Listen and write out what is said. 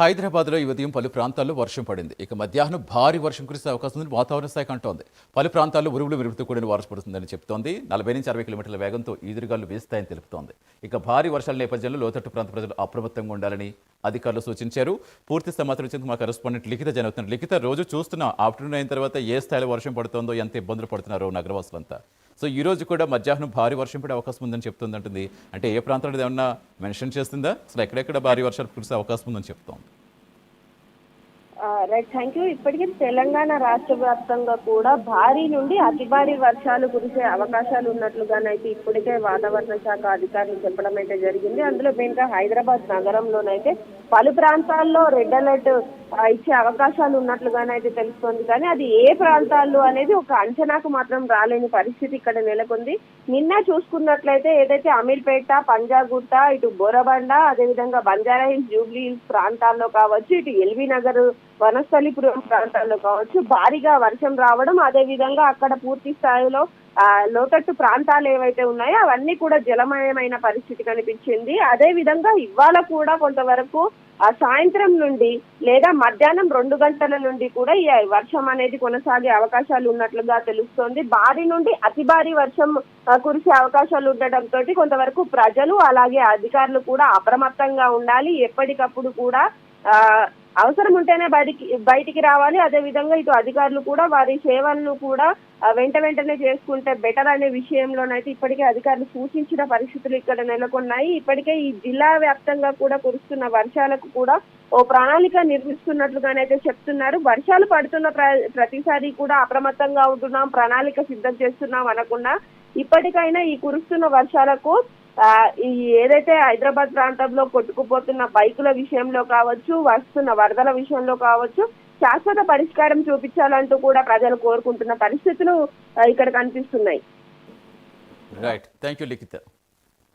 హైదరాబాద్లో ఈ ఉదయం పలు ప్రాంతాల్లో వర్షం పడింది. ఇక మధ్యాహ్నం భారీ వర్షం కురిసే అవకాశం ఉందని వాతావరణ శాఖ అంటోంది. పలు ప్రాంతాల్లో ఉరువులు మెరుపుతో కూడిన వర్షం పడుతుందని చెప్తోంది. నలభై నుంచి అరవై కిలోమీటర్ల వేగంతో ఈదురుగాలు వీస్తాయని తెలుపుతోంది. ఇక భారీ వర్షాల నేపథ్యంలో లోతట్టు ప్రాంత ప్రజలు అప్రమత్తంగా ఉండాలని అధికారులు సూచించారు. పూర్తి సమాచారం ఇచ్చేందుకు మా కరెస్పాండెంట్ లిఖిత జరుగుతున్నారు లిఖిత రోజు చూస్తున్న ఆఫ్టర్నూన్ అయిన తర్వాత ఏ స్థాయిలో వర్షం పడుతుందో ఎంత ఇబ్బందులు పడుతున్నారో నగరవాసులంతా. సో ఈ రోజు కూడా మధ్యాహ్నం భారీ వర్షం పడే అవకాశం ఉందని చెప్తుంది అంటుంది అంటే ఏ ప్రాంతంలో ఏమన్నా మెన్షన్ చేస్తుందా? అసలు ఎక్కడెక్కడ భారీ వర్షాలు కురిసే అవకాశం ఉందని చెప్తాం రైట్ థ్యాంక్ యూ ఇప్పటికే తెలంగాణ రాష్ట్ర వ్యాప్తంగా కూడా భారీ నుండి అతి భారీ వర్షాలు కురిసే అవకాశాలు ఉన్నట్లుగానైతే ఇప్పటికే వాతావరణ శాఖ అధికారులు చెప్పడం అయితే జరిగింది. అందులో మెయిన్గా హైదరాబాద్ నగరంలోనైతే పలు ప్రాంతాల్లో రెడ్ అలర్ట్ ఇచ్చే అవకాశాలు ఉన్నట్లుగానైతే తెలుస్తోంది. కానీ అది ఏ ప్రాంతాల్లో అనేది ఒక అంచనాకు మాత్రం రాలేని పరిస్థితి ఇక్కడ నెలకొంది. నిన్న చూసుకున్నట్లయితే ఏదైతే అమీర్పేట పంజాగుట్ట ఇటు బోరబండ అదేవిధంగా బంజారా హిల్స్ జూబ్లీ హిల్స్ ప్రాంతాల్లో కావచ్చు ఇటు ఎల్బీ నగర్ వనస్థలిపురం ప్రాంతాల్లో కావచ్చు భారీగా వర్షం రావడం అదే విధంగా అక్కడ పూర్తి స్థాయిలో ఆ, లోతట్టు ప్రాంతాలు ఏవైతే ఉన్నాయో అవన్నీ కూడా జలమయమైన పరిస్థితి కనిపించింది. అదే విధంగా ఇవాళ కూడా కొంతవరకు సాయంత్రం నుండి లేదా మధ్యాహ్నం రెండు గంటల నుండి కూడా ఈ వర్షం అనేది కొనసాగే అవకాశాలు ఉన్నట్లుగా తెలుస్తోంది. భారీ నుండి అతి భారీ వర్షం కురిసే అవకాశాలు ఉండటంతో కొంతవరకు ప్రజలు అలాగే అధికారులు కూడా అప్రమత్తంగా ఉండాలి. ఎప్పటికప్పుడు కూడా అవసరం ఉంటేనే బయటికి బయటికి రావాలి. అదే విధంగా ఇటు అధికారులు కూడా వారి సేవలను కూడా వెంట వెంటనే చేసుకుంటే బెటర్ అనే విషయంలోనైతే ఇప్పటికే అధికారులు సూచించిన పరిస్థితులు ఇక్కడ నెలకొన్నాయి. ఇప్పటికే ఈ జిల్లా వ్యాప్తంగా కూడా కురుస్తున్న వర్షాలకు కూడా ఓ ప్రణాళిక నిర్మిస్తున్నట్లుగానైతే చెప్తున్నారు. వర్షాలు పడుతున్న ప్ర- ప్రతిసారి కూడా అప్రమత్తంగా ఉంటున్నాం ప్రణాళిక సిద్ధం చేస్తున్నాం అనకుండా ఇప్పటికైనా ఈ కురుస్తున్న వర్షాలకు ఈ ఏదైతే హైదరాబాద్ ప్రాంతంలో కొట్టుకుపోతున్న బైకుల విషయంలో కావచ్చు వస్తున్న వరదల విషయంలో కావచ్చు శాశ్వత పరిష్కారం చూపించాలంటూ కూడా ప్రజలు కోరుకుంటున్న పరిస్థితులు ఇక్కడ కనిపిస్తున్నాయి. Right thank you Likhita